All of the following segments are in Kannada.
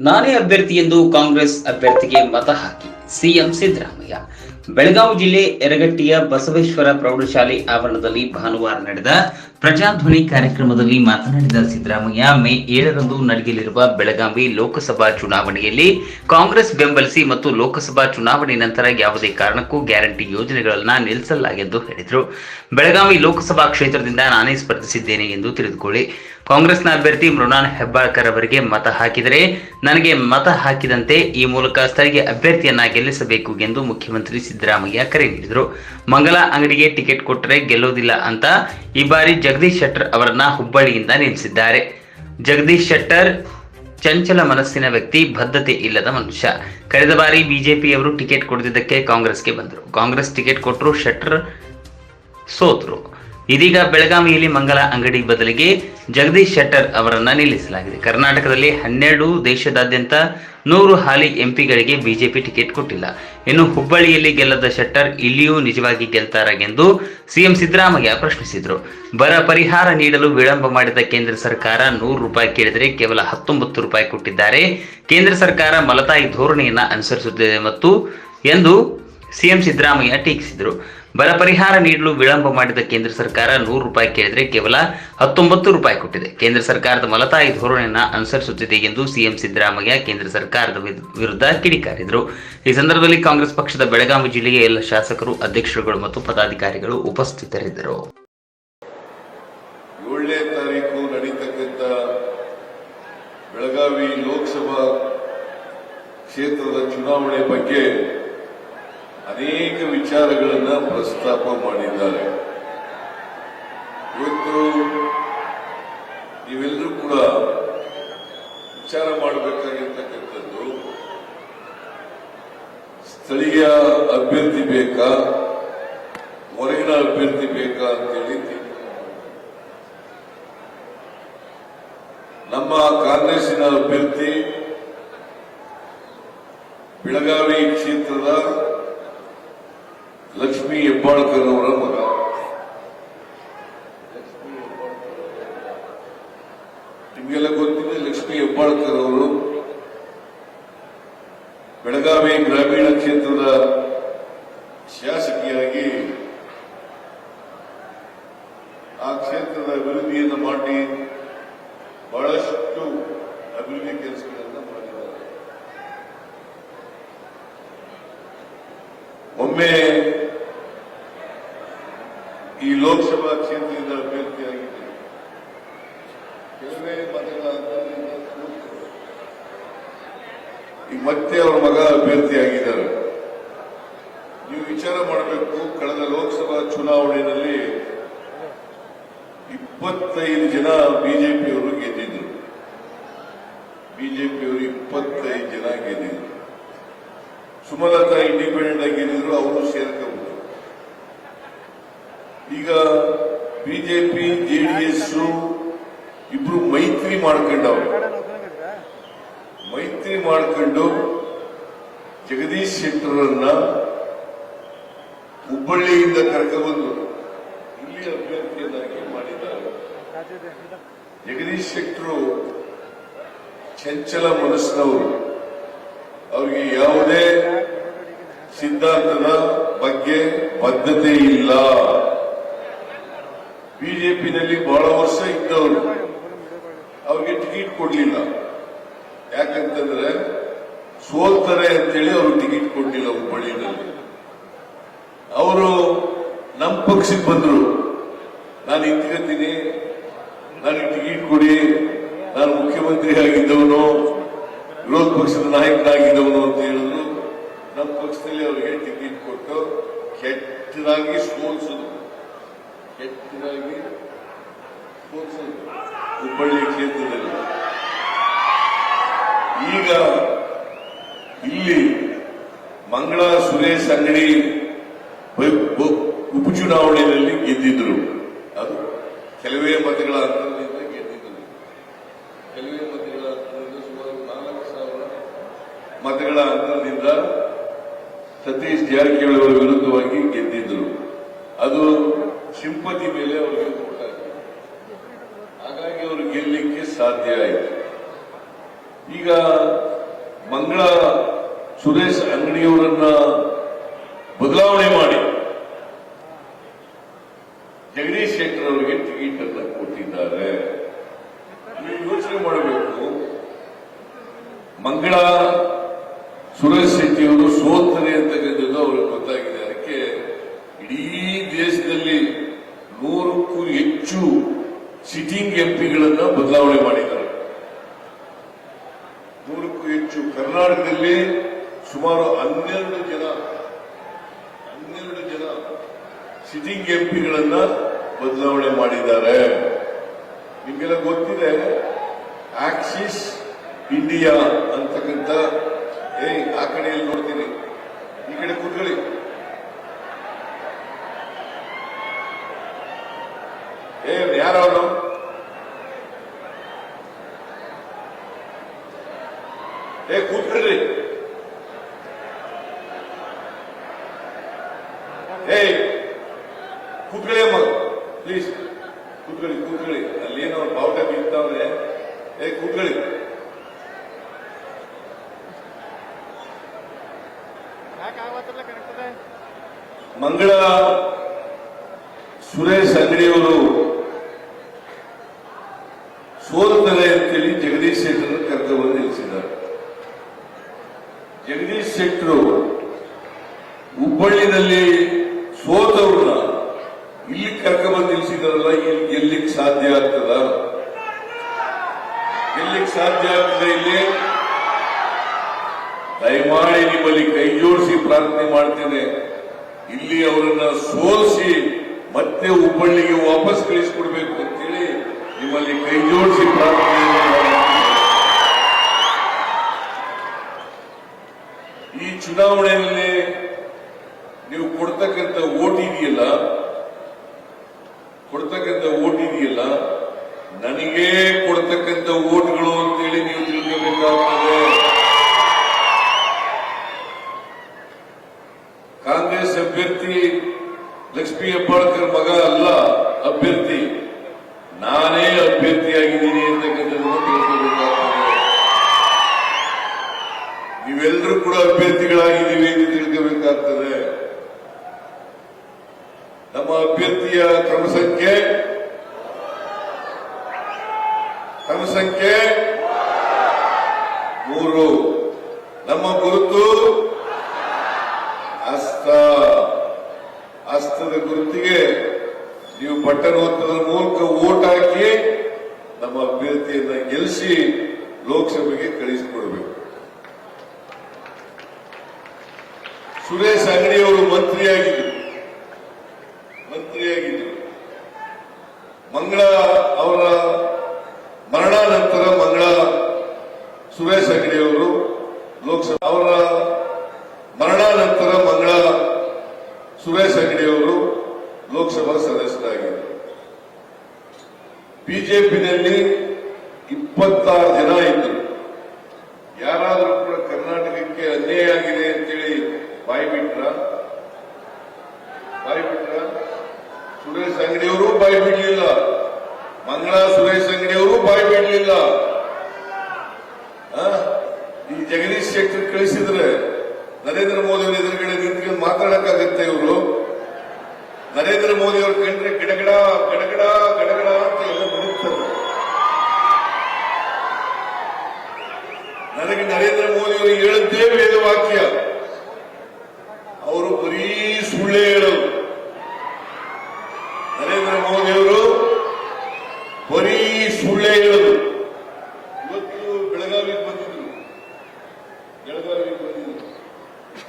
ನಾನೇ ಅಭ್ಯರ್ಥಿ ಎಂದು ಕಾಂಗ್ರೆಸ್ ಅಭ್ಯರ್ಥಿಗೆ ಮತ ಹಾಕಿ. ಸಿಎಂ ಸಿದ್ದರಾಮಯ್ಯ. ಬೆಳಗಾವಿ ಜಿಲ್ಲೆ ಯರಗಟ್ಟಿಯ ಬಸವೇಶ್ವರ ಪ್ರೌಢಶಾಲೆ ಆವರಣದಲ್ಲಿ ಭಾನುವಾರ ನಡೆದ ಪ್ರಜಾಧ್ವನಿ ಕಾರ್ಯಕ್ರಮದಲ್ಲಿ ಮಾತನಾಡಿದ ಸಿದ್ದರಾಮಯ್ಯ, ಮೇ ಏಳರಂದು ನಡೆಯಲಿರುವ ಬೆಳಗಾವಿ ಲೋಕಸಭಾ ಚುನಾವಣೆಯಲ್ಲಿ ಕಾಂಗ್ರೆಸ್ ಬೆಂಬಲಿಸಿ ಮತ್ತು ಲೋಕಸಭಾ ಚುನಾವಣೆ ನಂತರ ಯಾವುದೇ ಕಾರಣಕ್ಕೂ ಗ್ಯಾರಂಟಿ ಯೋಜನೆಗಳನ್ನು ನಿಲ್ಲಿಸಲ್ಲ ಎಂದು ಹೇಳಿದರು. ಬೆಳಗಾವಿ ಲೋಕಸಭಾ ಕ್ಷೇತ್ರದಿಂದ ನಾನೇ ಸ್ಪರ್ಧಿಸಿದ್ದೇನೆ ಎಂದು ತಿಳಿದುಕೊಳ್ಳಿ. ಕಾಂಗ್ರೆಸ್ನ ಅಭ್ಯರ್ಥಿ ಮೃಣಾಲ್ ಹೆಬ್ಬಾಳ್ಕರ್ ಅವರಿಗೆ ಮತ ಹಾಕಿದರೆ ನನಗೆ ಮತ ಹಾಕಿದಂತೆ ಈ ಮೂಲಕ ಸ್ಥಳೀಯ ಅಭ್ಯರ್ಥಿಯನ್ನ ಗೆಲ್ಲಿಸಬೇಕು ಎಂದು ಮುಖ್ಯಮಂತ್ರಿ ಸಿದ್ದರಾಮಯ್ಯ ಕರೆ ನೀಡಿದರು. ಮಂಗಲ ಅಂಗಡಿಗೆ ಟಿಕೆಟ್ ಕೊಟ್ಟರೆ ಗೆಲ್ಲೋದಿಲ್ಲ ಅಂತ ಈ ಬಾರಿ ಜಗದೀಶ್ ಶೆಟ್ಟರ್ ಅವರನ್ನ ಹುಬ್ಬಳ್ಳಿಯಿಂದ ನಿಲ್ಲಿಸಿದ್ದಾರೆ ಜಗದೀಶ್ ಶೆಟ್ಟರ್ ಚಂಚಲ ಮನಸ್ಸಿನ ವ್ಯಕ್ತಿ, ಬದ್ಧತೆ ಇಲ್ಲದ ಮನುಷ್ಯ. ಕಳೆದ ಬಾರಿ ಬಿಜೆಪಿಯವರು ಟಿಕೆಟ್ ಕೊಡದಿದ್ದಕ್ಕೆ ಕಾಂಗ್ರೆಸ್ಗೆ ಬಂದರು. ಕಾಂಗ್ರೆಸ್ ಟಿಕೆಟ್ ಕೊಟ್ಟರು ಶೆಟ್ಟರ್ ಸೋತರು. ಇದೀಗ ಬೆಳಗಾವಿಯಲ್ಲಿ ಮಂಗಲ ಅಂಗಡಿ ಬದಲಿಗೆ ಜಗದೀಶ್ ಶೆಟ್ಟರ್ ಅವರನ್ನ ನಿಲ್ಲಿಸಲಾಗಿದೆ. ಕರ್ನಾಟಕದಲ್ಲಿ ಹನ್ನೆರಡು ದೇಶದಾದ್ಯಂತ ನೂರು ಹಾಲಿ ಎಂಪಿಗಳಿಗೆ ಬಿಜೆಪಿ ಟಿಕೆಟ್ ಕೊಟ್ಟಿಲ್ಲ. ಇನ್ನು ಹುಬ್ಬಳ್ಳಿಯಲ್ಲಿ ಗೆಲ್ಲದ ಶೆಟ್ಟರ್ ಇಲ್ಲಿಯೂ ನಿಜವಾಗಿ ಗೆಲ್ತಾರ ಎಂದು ಸಿಎಂ ಸಿದ್ದರಾಮಯ್ಯ ಪ್ರಶ್ನಿಸಿದರು. ಬರ ಪರಿಹಾರ ನೀಡಲು ವಿಳಂಬ ಮಾಡಿದ ಕೇಂದ್ರ ಸರ್ಕಾರ ನೂರು ರೂಪಾಯಿ ಕೇಳಿದರೆ ಕೇವಲ ಹತ್ತೊಂಬತ್ತು ರೂಪಾಯಿ ಕೊಟ್ಟಿದ್ದಾರೆ. ಕೇಂದ್ರ ಸರ್ಕಾರ ಮಲತಾಯಿ ಧೋರಣೆಯನ್ನ ಅನುಸರಿಸುತ್ತಿದೆ ಮತ್ತು ಎಂದು ಸಿಎಂ ಸಿದ್ದರಾಮಯ್ಯ ಟೀಕಿಸಿದರು. ಬರ ಪರಿಹಾರ ನೀಡಲು ವಿಳಂಬ ಮಾಡಿದ ಕೇಂದ್ರ ಸರ್ಕಾರ ನೂರು ರೂಪಾಯಿ ಕೇಳಿದರೆ ಕೇವಲ ಹತ್ತೊಂಬತ್ತು ರೂಪಾಯಿ ಕೊಟ್ಟಿದೆ. ಕೇಂದ್ರ ಸರ್ಕಾರದ ಮಲತಾಯಿ ಧೋರಣೆಯನ್ನು ಅನುಸರಿಸುತ್ತಿದೆ ಎಂದು ಸಿಎಂ ಸಿದ್ದರಾಮಯ್ಯ ಕೇಂದ್ರ ಸರ್ಕಾರದ ವಿರುದ್ಧ ಕಿಡಿಕಾರಿದರು. ಈ ಸಂದರ್ಭದಲ್ಲಿ ಕಾಂಗ್ರೆಸ್ ಪಕ್ಷದ ಬೆಳಗಾವಿ ಜಿಲ್ಲೆಯ ಎಲ್ಲ ಶಾಸಕರು, ಅಧ್ಯಕ್ಷರುಗಳು ಮತ್ತು ಪದಾಧಿಕಾರಿಗಳು ಉಪಸ್ಥಿತರಿದ್ದರು. ಬೆಳಗಾವಿ ಲೋಕಸಭಾ ಕ್ಷೇತ್ರದ ಚುನಾವಣೆ ಬಗ್ಗೆ ಅನೇಕ ವಿಚಾರಗಳನ್ನು ಪ್ರಸ್ತಾಪ ಮಾಡಿದ್ದಾರೆ ಇವತ್ತು ನೀವೆಲ್ಲರೂ ಕೂಡ ವಿಚಾರ ಮಾಡಬೇಕಾಗಿರ್ತಕ್ಕಂಥದ್ದು, ಸ್ಥಳೀಯ ಅಭ್ಯರ್ಥಿ ಬೇಕಾ, ಹೊರಗಿನ ಅಭ್ಯರ್ಥಿ ಬೇಕಾ ಅಂತೇಳಿ ತೀರ್ಮಾನ ಮಾಡ್ಬೇಕು. ನಮ್ಮ ಕಾಂಗ್ರೆಸ್ಸಿನ ಅಭ್ಯರ್ಥಿ, ಬೆಳಗಾವಿ ಕ್ಷೇತ್ರದ ಲಕ್ಷ್ಮೀ ಹೆಬ್ಬಾಳ್ಕರ್ ಅವರ ಮಗ. ನಿಮಗೆಲ್ಲ ಗೊತ್ತಿದೆ ಲಕ್ಷ್ಮಿ ಹೆಬ್ಬಾಳ್ಕರ್ ಅವರು ಬೆಳಗಾವಿ ಗ್ರಾಮೀಣ ಕ್ಷೇತ್ರದ ಶಾಸಕಿಯಾಗಿ ಆ ಕ್ಷೇತ್ರದ ಅಭಿವೃದ್ಧಿಯನ್ನು ಮಾಡಿ ಬಹಳಷ್ಟು ಅಭಿವೃದ್ಧಿ ಕೆಲಸಗಳನ್ನು ಮಾಡಿದ್ದಾರೆ ಒಮ್ಮೆ ಈ ಲೋಕಸಭಾ ಕ್ಷೇತ್ರದಿಂದ ಅಭ್ಯರ್ಥಿಯಾಗಿದ್ದರು ಕೆಲವೇ ಮತ್ತೆ ಅವರ ಮಗ ಅಭ್ಯರ್ಥಿಯಾಗಿದ್ದಾರೆ. ನೀವು ವಿಚಾರ ಮಾಡಬೇಕು, ಕಳೆದ ಲೋಕಸಭಾ ಚುನಾವಣೆಯಲ್ಲಿ ಇಪ್ಪತ್ತೈದು ಜನ ಬಿಜೆಪಿಯವರು ಗೆದ್ದಿದ್ರು. ಬಿಜೆಪಿಯವರು ಇಪ್ಪತ್ತೈದು ಜನ ಗೆದ್ದಿದ್ರು. ಸುಮಲತಾ ಇಂಡಿಪೆಂಡೆಂಟ್ ಆಗಿ ಗೆದ್ದಿದ್ರು, ಅವರು ಸೇರ್ಕೋಬಹುದು ಈಗ ಬಿಜೆಪಿ ಜೆಡಿಎಸ್ ಇಬ್ರು ಮೈತ್ರಿ ಮಾಡ್ಕೊಂಡವ್ರು. ಮೈತ್ರಿ ಮಾಡ್ಕೊಂಡು ಜಗದೀಶ್ ಶೆಟ್ಟರನ್ನ ಹುಬ್ಬಳ್ಳಿಯಿಂದ ಕರ್ಕಬಂದು ಇಲ್ಲಿ ಅಭ್ಯರ್ಥಿಯನ್ನಾಗಿ ಮಾಡಿದ್ದಾರೆ. ಜಗದೀಶ್ ಶೆಟ್ಟರು ಚಂಚಲ ಮನಸ್ಸಿನವರು. ಅವರಿಗೆ ಯಾವುದೇ ಸಿದ್ಧಾಂತದ ಬಗ್ಗೆ ಬದ್ಧತೆ ಇಲ್ಲ. ಬಿಜೆಪಿನಲ್ಲಿ ಬಹಳ ವರ್ಷ ಇದ್ದವರು. ಟಿಕೆಟ್ ಕೊಡ್ಲಿಲ್ಲ. ಯಾಕಂತಂದ್ರೆ ಸೋಲ್ತಾರೆ ಅಂತೇಳಿ ಅವರು ಟಿಕೆಟ್ ಕೊಡ್ಲಿಲ್ಲ ಹುಬ್ಬಳ್ಳಿನಲ್ಲಿ ಅವರು ನಮ್ಮ ಪಕ್ಷಕ್ಕೆ ಬಂದರು. ನಾನು ನಿಂತ್ಕೊತೀನಿ. ನನಗೆ ಟಿಕೆಟ್ ಕೊಡಿ. ನಾನು ಮುಖ್ಯಮಂತ್ರಿ ಆಗಿದ್ದವನು. ವಿರೋಧ ಪಕ್ಷದ ನಾಯಕನಾಗಿದ್ದವನು ಅಂತ ಹೇಳಿದ್ರು. ನಮ್ಮ ಪಕ್ಷದಲ್ಲಿ ಅವರಿಗೆ ಟಿಕೆಟ್ ಕೊಟ್ಟು ಕೆಟ್ಟದಾಗಿ ಸೋಲ್ಸಿದ್ರು. ಕೆಟ್ಟದಾಗಿ ಸೋಲ್ಸಿದ್ರು. ಹುಬ್ಬಳ್ಳಿ ಕ್ಷೇತ್ರದಲ್ಲಿ. ಈಗ ಇಲ್ಲಿ ಮಂಗಳ ಸುರೇಶ್ ಅಂಗಡಿ ಉಪಚುನಾವಣೆಯಲ್ಲಿ ಗೆದ್ದಿದ್ರು. ಅದು ಕೆಲವೇ ಮತಗಳ ಅಂತರದಿಂದ ಗೆದ್ದಿದ್ದರು ಕೆಲವೇ ಮತಗಳ ಅಂತರದಿಂದ ಸುಮಾರು ನಾಲ್ಕು ಸಾವಿರ ಮತಗಳ ಅಂತರದಿಂದ ಸತೀಶ್ ಜಾರಕಿಹೊಳಿ ಅವರ ವಿರುದ್ಧವಾಗಿ ಗೆದ್ದಿದ್ರು. ಅದು ಸಿಂಪತಿ ಮೇಲೆ ಅವರಿಗೆ ಹಾಗಾಗಿ ಅವರು ಗೆಲ್ಲಲಿಕ್ಕೆ ಸಾಧ್ಯ ಆಯಿತು. ಮಂಗಳ ಸುರೇಶ್ ಅಂಗಡಿಯವರನ್ನ ಬದಲಾವಣೆ ಮಾಡಿ ಜಗದೀಶ್ ಶೆಟ್ಟರ್ ಅವರಿಗೆ ಟಿಕೆಟ್ ಅನ್ನ ಕೊಟ್ಟಿದ್ದಾರೆ ನೀವು ಯೋಚನೆ ಮಾಡಬೇಕು ಮಂಗಳ ಸುರೇಶ್ ಶೆಟ್ಟಿ ಅವರು ಸೋಲ್ತಾರೆ ಅಂತಕ್ಕಂಥದ್ದು ಅವ್ರಿಗೆ ಗೊತ್ತಾಗಿದೆ ಅದಕ್ಕೆ ಇಡೀ ದೇಶದಲ್ಲಿ ನೂರಕ್ಕೂ ಹೆಚ್ಚು ಸಿಟ್ಟಿಂಗ್ ಎಂಪಿಗಳನ್ನ ಬದಲಾವಣೆ ಮಾಡಿದ್ದಾರೆ ನೂರಕ್ಕೂ ಹೆಚ್ಚು ಕರ್ನಾಟಕದಲ್ಲಿ ಸುಮಾರು ಹನ್ನೆರಡು ಜನ ಹನ್ನೆರಡು ಜನ ಸಿಟ್ಟಿಂಗ್ ಎಂಪಿಗಳನ್ನ ಬದಲಾವಣೆ ಮಾಡಿದ್ದಾರೆ. ನಿಮಗೆಲ್ಲ ಗೊತ್ತಿದೆ ಆಕ್ಸಿಸ್ ಇಂಡಿಯಾ ಅಂತಕ್ಕಂಥ ಏ ಆ ಕಡೆಯಲ್ಲಿ ನೋಡ್ತೀನಿ. ಈ ಕಡೆ ಕೂತ್ಕೊಳ್ಳಿ. ಏ ಯಾರವನು ಏ ಕೂತ್ಕೊಳ್ರಿ. ಏ ಕೂತ್ಕೊಳ್ಳಿ ಅಮ್ಮ. ಪ್ಲೀಸ್ ಕೂತ್ಕೊಳ್ಳಿ ಕೂತ್ಕೊಳ್ಳಿ. ಅಲ್ಲಿ ಏನೋ ಬಾವುಟ ಬೀಳ್ತಾವ್ರೆ. ಏ ಕೂತ್ಕೊಳ್ಳಿ. ಮಂಗಳ ಸುರೇಶ್ ಅಂಗಡಿಯವರು ಸೋಲ್ತಾರೆ ಅಂತೇಳಿ ಜಗದೀಶ್ ಶೆಟ್ಟರ್ ಕರೆದುಕೊಂಡು ನಿಲ್ಲಿಸಿದ್ದಾರೆ ಜಗದೀಶ್ ಶೆಟ್ಟರು ಹುಬ್ಬಳ್ಳಿನಲ್ಲಿ ಸೋತವ್ರನ್ನ ಇಲ್ಲಿ ಕರ್ಕೊಂಡ್ಬಂದು ನಿಲ್ಲಿಸಿದಾರಲ್ಲ ಇಲ್ಲಿ ಗೆಲ್ಲಿಕ್ ಸಾಧ್ಯ ಆಗ್ತದ ಗೆಲ್ಲಿಕ್ ಸಾಧ್ಯ ಆಗ್ತದೆ ಇಲ್ಲಿ ದಯಮಾಡಿ ನಿಮ್ಮಲ್ಲಿ ಕೈ ಜೋಡಿಸಿ ಪ್ರಾರ್ಥನೆ ಮಾಡ್ತೇನೆ. ಇಲ್ಲಿ ಅವರನ್ನ ಸೋಲಿಸಿ ಮತ್ತೆ ಹುಬ್ಬಳ್ಳಿಗೆ ವಾಪಸ್ ಕಳಿಸಿಕೊಡ್ಬೇಕು ಅಂತೇಳಿ ನಿಮ್ಮಲ್ಲಿ ಕೈ ಜೋಡಿಸಿ ಪ್ರಾರ್ಥನೆ. ಈ ಚುನಾವಣೆಯಲ್ಲಿ ನೀವು ಕೊಡ್ತಕ್ಕಂಥ ಓಟ್ ಇದೆಯಲ್ಲ? ಕೊಡ್ತಕ್ಕಂಥ ಓಟ್ ಇದೆಯಲ್ಲ? ನನಗೇ ಕೊಡ್ತಕ್ಕಂಥ ಓಟ್ಗಳು ಅಂತೇಳಿ ನೀವು ತಿಳ್ಕೋಬೇಕಾಗ್ತದೆ ಕಾಂಗ್ರೆಸ್ ಅಭ್ಯರ್ಥಿ ಹೆಬ್ಬಾಳ್ಕರ್ ಮಗ ಅಲ್ಲ, ಅಭ್ಯರ್ಥಿ. ನಾನೇ ಅಭ್ಯರ್ಥಿಯಾಗಿದ್ದೀನಿ ಅಂತಕ್ಕಂಥದ್ದನ್ನು ತಿಳ್ಕೋಬೇಕಾಗ್ತದೆ ನೀವೆಲ್ಲರೂ ಕೂಡ ಅಭ್ಯರ್ಥಿಗಳಾಗಿದ್ದೀವಿ ಅಂತ ತಿಳ್ಕೋಬೇಕಾಗ್ತದೆ ನಮ್ಮ ಅಭ್ಯರ್ಥಿಯ ಕ್ರಮ ಸಂಖ್ಯೆ ಕ್ರಮ ಸಂಖ್ಯೆ ಮೂರು ನಮ್ಮ ಗುರುತು ಹಸ್ತ ಹಸ್ತದ ಗುರುತಿಗೆ ನೀವು ಬಟನ್ ಒತ್ತದ ಮೂಲಕ ಓಟ್ ಹಾಕಿ ನಮ್ಮ ಅಭ್ಯರ್ಥಿಯನ್ನ ಗೆಲ್ಲಿಸಿ ಲೋಕಸಭೆಗೆ ಕಳಿಸಿಕೊಡ್ಬೇಕು ಸುರೇಶ್ ಅಂಗಡಿಯವರು ಮಂತ್ರಿಯಾಗಿದ್ದರು ಮಂತ್ರಿಯಾಗಿದ್ದರು ಮಂಗಳ ಅವರ ಮರಣಾನಂತರ ಮಂಗಳ ಸುರೇಶ್ ಅಂಗಡಿಯವರು ಲೋಕಸಭೆ ಅವರ ಮರಣಾನಂತರ ಮಂಗಳ ಸುರೇಶ್ ಅಂಗಡಿಯವರು ಲೋಕಸಭಾ ಸದಸ್ಯರಾಗಿದ್ದರು ಬಿಜೆಪಿನಲ್ಲಿ ಇಪ್ಪತ್ತಾರು ಜನ ಇದ್ದರು. ಯಾರಾದರೂ ಕೂಡ ಕರ್ನಾಟಕಕ್ಕೆ ಅನ್ಯಾಯ ಆಗಿದೆ ಅಂತೇಳಿ ಬಾಯಿ ಬಿಟ್ರ ಬಾಯಿ ಬಿಟ್ರ ಸುರೇಶ್ ಅಂಗಡಿಯವರು ಬಾಯಿ ಬಿಡಲಿಲ್ಲ. ಮಂಗಳ ಸುರೇಶ್ ಅಂಗಡಿಯವರು ಬಾಯಿ ಬಿಡಲಿಲ್ಲ. ಈ ಜಗದೀಶ್ ಶೆಟ್ಟರ್ ಕಳಿಸಿದ್ರೆ ನರೇಂದ್ರ ಮೋದಿ ಅವರ ಎದುರುಗಡೆ ನಿಂತ್ಕೊಂಡು ಮಾತಾಡಕ್ಕಾಗತ್ತೆ ಇವರು? ನರೇಂದ್ರ ಮೋದಿ ಅವ್ರ ಕಂಡ್ರೆ ಗಡಗಡ ಗಡಗಡ ಗಡಗಡ ಅಂತ ಎಲ್ಲ ನಡೀತಾರೆ ನನಗೆ ನರೇಂದ್ರ ಮೋದಿ ಅವರು ಹೇಳದ್ದೇ ವೇದವಾಕ್ಯ ಅವರು ಬರೀ ಸುಳ್ಳೇ ಹೇಳೋದು ನರೇಂದ್ರ ಮೋದಿ ಅವರು ಬರೀ ಸುಳ್ಳೇ ಹೇಳೋದು ಇವತ್ತು ಬೆಳಗಾವಿಗೆ ಬಂದಿದ್ರು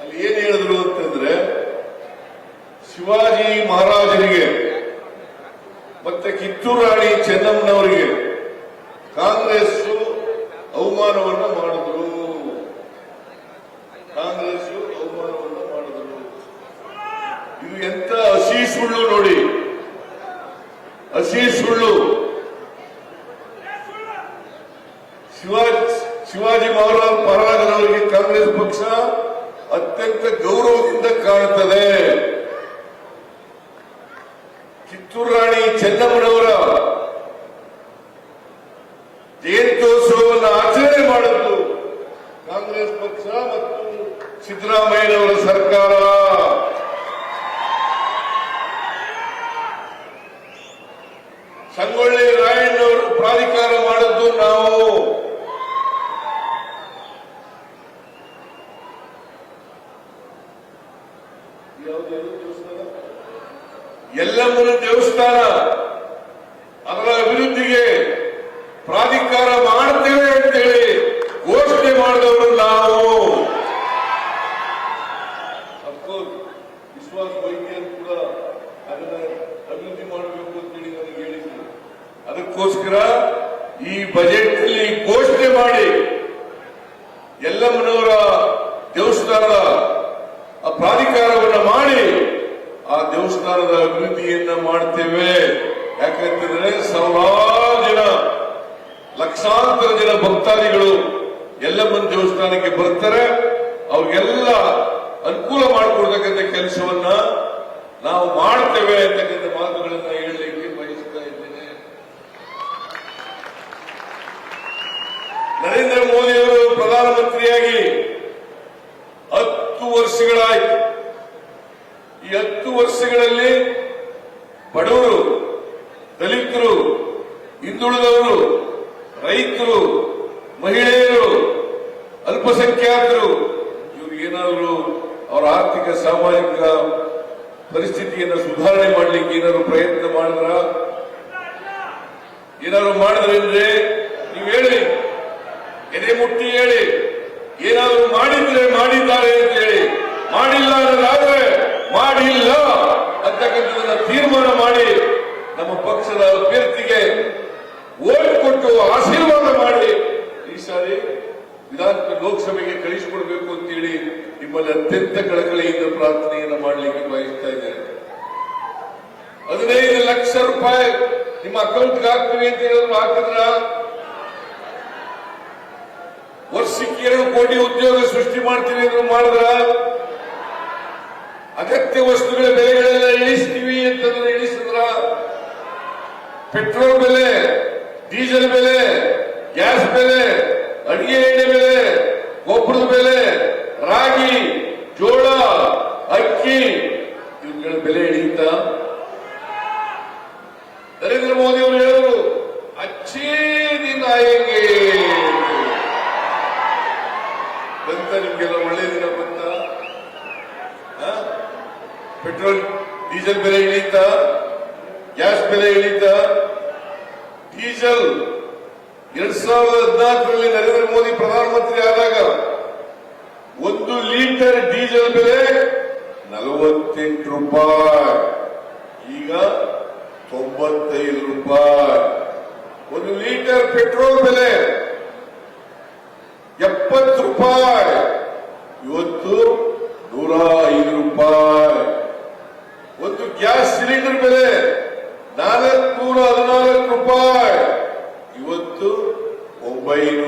ಅಲ್ಲಿ ಏನ್ ಹೇಳಿದ್ರು ಅಂತಂದ್ರೆ, ಶಿವಾಜಿ ಮಹಾರಾಜರಿಗೆ, ಮತ್ತೆ ಕಿತ್ತೂರು ರಾಣಿ ಚೆನ್ನಮ್ಮನವರಿಗೆ ಕಾಂಗ್ರೆಸ್ ಅವಮಾನವನ್ನ ಮಾಡಿದ್ರು. ಕಾಂಗ್ರೆಸ್ ಅವಮಾನವನ್ನ ಮಾಡಿದ್ರು. ಇದು ಎಂತ ಹಸಿ ಸುಳ್ಳು ನೋಡಿ. ಹಸಿ ಸುಳ್ಳು ಶಿವಾಜಿ ಶಿವಾಜಿ ಮಹಾರಾಜ್ ಮಹಾರಾಜರವರಿಗೆ ಕಾಂಗ್ರೆಸ್ ಪಕ್ಷ ಅತ್ಯಂತ ಗೌರವದಿಂದ ಕಾಣುತ್ತದೆ. ಕಿತ್ತೂರು ರಾಣಿ ಚೆನ್ನಮ್ಮನವರ ಜಯಂತ್ಯೋತ್ಸವವನ್ನು ಆಚರಣೆ ಮಾಡಿದ್ದು ಸಿದ್ದರಾಮಯ್ಯನವರ ಸರ್ಕಾರ. ಸಂಗೊಳ್ಳಿ ರಾಯಣ್ಣವರು ಪ್ರಾಧಿಕಾರ ಮಾಡಿದ್ದು ನಾವು ಯಾವುದ್ಯಾವುದು ದೇವಸ್ಥಾನ? ದೇವಸ್ಥಾನ. ಅದರ ಅಭಿವೃದ್ಧಿಗೆ ಪ್ರಾಧಿಕಾರ ಮಾಡ್ತೇವೆ ಅಂತೇಳಿ ಘೋಷಣೆ ಮಾಡಿದವರು ನಾವು. ಅಫ್ಕೋರ್ಸ್ ವಿಶ್ವಾಸ ವೈದ್ಯರು ಕೂಡ ಅದನ್ನ ಅಭಿವೃದ್ಧಿ ಮಾಡಬೇಕು ಅಂತೇಳಿ ನನಗೆ ಹೇಳಿದ್ರು. ಅದಕ್ಕೋಸ್ಕರ ಈ ಬಜೆಟ್ ಅಲ್ಲಿ ಘೋಷಣೆ ಮಾಡಿ ಯಲ್ಲಮ್ಮನವರ ದೇವಸ್ಥಾನದ ಆ ಪ್ರಾಧಿಕಾರವನ್ನ ಮಾಡಿ ಆ ದೇವಸ್ಥಾನದ ಅಭಿವೃದ್ಧಿಯನ್ನ ಮಾಡ್ತೇವೆ ಯಾಕಂತಂದ್ರೆ ಸಾವಿರಾರು ಜನ ಲಕ್ಷಾಂತರ ಜನ ಭಕ್ತಾದಿಗಳು ಯಲ್ಲಮ್ಮನ ದೇವಸ್ಥಾನಕ್ಕೆ ಬರ್ತಾರೆ. ಅವ್ರಿಗೆಲ್ಲ ಅನುಕೂಲ ಮಾಡಿಕೊಡ್ತಕ್ಕಂಥ ಕೆಲಸವನ್ನ ನಾವು ಮಾಡ್ತೇವೆ ಅಂತಕ್ಕಂಥ ಮಾತುಗಳನ್ನ ಹೇಳಲಿಕ್ಕೆ ಬಯಸ್ತಾ ಇದ್ದೇನೆ. ನರೇಂದ್ರ ಮೋದಿ ಅವರು ಪ್ರಧಾನಮಂತ್ರಿಯಾಗಿ ಹತ್ತು ವರ್ಷಗಳಾಯಿತು. ಈ ಹತ್ತು ವರ್ಷಗಳಲ್ಲಿ ಬಡವರು, ದಲಿತರು, ಹಿಂದುಳಿದವರು ರೈತರು, ಮಹಿಳೆಯರು, ಅಲ್ಪಸಂಖ್ಯಾತರು ಏನಾದರೂ ಅವರ ಆರ್ಥಿಕ ಸಾಮಾಜಿಕ ಪರಿಸ್ಥಿತಿಯನ್ನು ಸುಧಾರಣೆ ಮಾಡಲಿಕ್ಕೆ ಏನಾದ್ರು ಪ್ರಯತ್ನ ಮಾಡಿದ್ರ? ಏನಾದ್ರು ಮಾಡಿದ್ರೆ ಅಂದ್ರೆ ನೀವು ಹೇಳಿ, ಎದೆ ಮುಟ್ಟಿ ಹೇಳಿ, ಏನಾದರೂ ಮಾಡಿದ್ರೆ ಮಾಡಿದ್ದಾರೆ ಅಂತ ಹೇಳಿ. ಮಾಡಿಲ್ಲ ಅನ್ನೋದಾದ್ರೆ ಮಾಡಿಲ್ಲ ಅಂತಕ್ಕಂಥದನ್ನ ತೀರ್ಮಾನ ಮಾಡಿ ನಮ್ಮ ಪಕ್ಷದ ಅಭ್ಯರ್ಥಿಗೆ ಓಟ್ ಕೊಟ್ಟು ಆಶೀರ್ವಾದ ಮಾಡಿ ಈ ಸಾರಿ ವಿಧಾನ ಲೋಕಸಭೆಗೆ ಕಳಿಸಿಕೊಡ್ಬೇಕು ಅಂತೇಳಿ ನಿಮ್ಮಲ್ಲಿ ಅತ್ಯಂತ ಕಳಕಳಿಯಿಂದ ಪ್ರಾರ್ಥನೆಯನ್ನು ಮಾಡಲಿಕ್ಕೆ ಬಯಸ್ತಾ ಇದ್ದೇನೆ. ಹದಿನೈದು ಲಕ್ಷ ರೂಪಾಯಿ ನಿಮ್ಮ ಅಕೌಂಟ್ಗೆ ಹಾಕ್ತೀವಿ ಅಂತ ಹೇಳಿದ್ರು ಹಾಕಿದ್ರ? ವರ್ಷಕ್ಕೆ ಎರಡು ಕೋಟಿ ಉದ್ಯೋಗ ಸೃಷ್ಟಿ ಮಾಡ್ತೀವಿ ಅಂತ ಮಾಡಿದ್ರ? ಅಗತ್ಯ ವಸ್ತುಗಳ ಬೆಲೆಗಳೆಲ್ಲ ಇಳಿಸ್ತೀವಿ ಅಂತಂದ್ರೆ ಇಳಿಸಿದ್ರ? ಪೆಟ್ರೋಲ್ ಬೆಲೆ ಡೀಸೆಲ್ ಬೆಲೆ, ಗ್ಯಾಸ್ ಬೆಲೆ, ಅಡಿಗೆ ಎಣ್ಣೆ ಬೆಲೆ, ಗೊಬ್ಬರದ ಬೆಲೆ, ರಾಗಿ, ಜೋಳ, ಅಕ್ಕಿ ಇವುಗಳ ಬೆಲೆ ಇಳಿಯುತ್ತ ನರೇಂದ್ರ ಮೋದಿ ಅವರು ಹೇಳಿದ್ರು ಅಚ್ಚೇ ದಿನ ಹೇಗೆ? ಬಂತ ನಿಮ್ಗೆಲ್ಲ ಒಳ್ಳೆ ದಿನ ಬಂತ? ಪೆಟ್ರೋಲ್, ಡೀಸೆಲ್ ಬೆಲೆ ಇಳಿತ ಗ್ಯಾಸ್ ಬೆಲೆ ಇಳಿತ ಡೀಸೆಲ್ ಎರಡ್ ಸಾವಿರದ ಹದಿನಾಲ್ಕರಲ್ಲಿ ನರೇಂದ್ರ ಮೋದಿ ಪ್ರಧಾನಮಂತ್ರಿ ಆದಾಗ ಒಂದು ಲೀಟರ್ ಡೀಸೆಲ್ ಬೆಲೆ ನಲವತ್ತೆಂಟು ರೂಪಾಯಿ. ಈಗ ತೊಂಬತ್ತೈದು ರೂಪಾಯಿ. ಒಂದು ಲೀಟರ್ ಪೆಟ್ರೋಲ್ ಬೆಲೆ ಎಪ್ಪತ್ತು ರೂಪಾಯಿ. ಇವತ್ತು ನೂರ ಐದು ರೂಪಾಯಿ. ಒಂದು ಗ್ಯಾಸ್ ಸಿಲಿಂಡರ್ ಬೆಲೆ ನಾಲ್ಕುನೂರ ಹದಿನಾಲ್ಕು ರೂಪಾಯಿ. ಇವತ್ತು ಒಂಬೈನೂರ